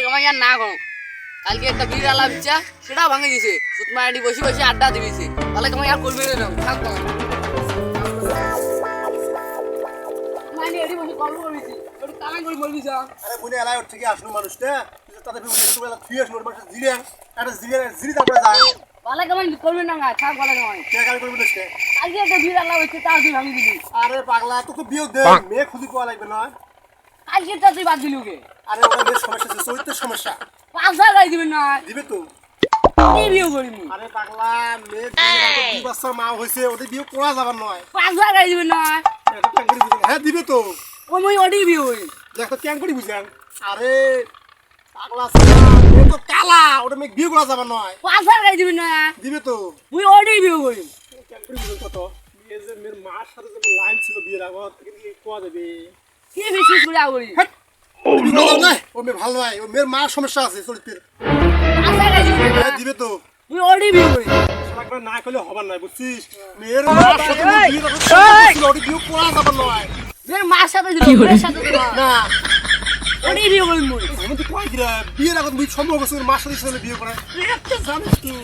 অনেক আমার না করো কালকে একটা বিড়ি আলা বিচ্ছা সেটাও ভাঙে দিছে। সুতমা আন্টি বসে বসে আড্ডা দিবিছে তাহলে তোমার আর করবে না থাক মানে আরে বুনে এলাই ওর থেকে আসলো মানুষটা। তাদের বিপদে একটু বেলা ফিরে আসলো মানুষ জিরে। একটা জিরে জিরে তারপরে যায় ভালো কামাই করবে না থাক ভালো কামাই কে গাড়ি করবে দেশকে একটা বিড়ি আলা হচ্ছে তাও ভাঙি দিবি আরে পাগলা তো তো বিয়ে দে। মেয়ে খুঁজি পাওয়া লাগবে নয় কালকে তুই বাদ দিলি ওকে। আরে ওটা মেয়ের সমস্যা আছে চরিত্রের সমস্যা। পাঁচ হাজার গাড়ি দিবি না। দিবে তো। বিয়ে করিনি আরে পাগলা মেয়ে বিয়ে দুই বছর মা হয়েছে ওদের বিয়ে করা যাবার নয় পাঁচ হাজার গাড়ি দিবি না। হ্যাঁ দিবে। তো। বিয়ে দেখো করে আরে পাগলা মেয়ে তো কালা ওটা মেয়ে বিয়ে করা যাবার নয় পাঁচ হাজার গাড়ি দিবি না। দিবে তো। মুই ওডি বিয়ে করি ট্যাঙ্ক করে কত মেয়ের মার সাথে যে লাইন ছিল বিয়ের আগত কোয়া দেবে কি বিশ্বাস করে আগরি! বিয়ে করা যাবে না, ও মেয়ে ভালো ও সমস্যা আছে চরিত্রের। গাড়ি দিবি না হ্যাঁ দিবে তো। মুই ওডি বিয়ে করি একবার না করলে হবার নয় বুঝছিস? মেয়ের মার সাথে বিয়ে করছিল, ওটা বিয়ে করা যাবার নয় মেয়ের মার সাথে দিবি মেয়ের সাথে না। ওডি বিয়ে করি মুই। আমি তো বিয়ের মার সাথে সাথে বিয়ে করা তুই একটা জানিস তুই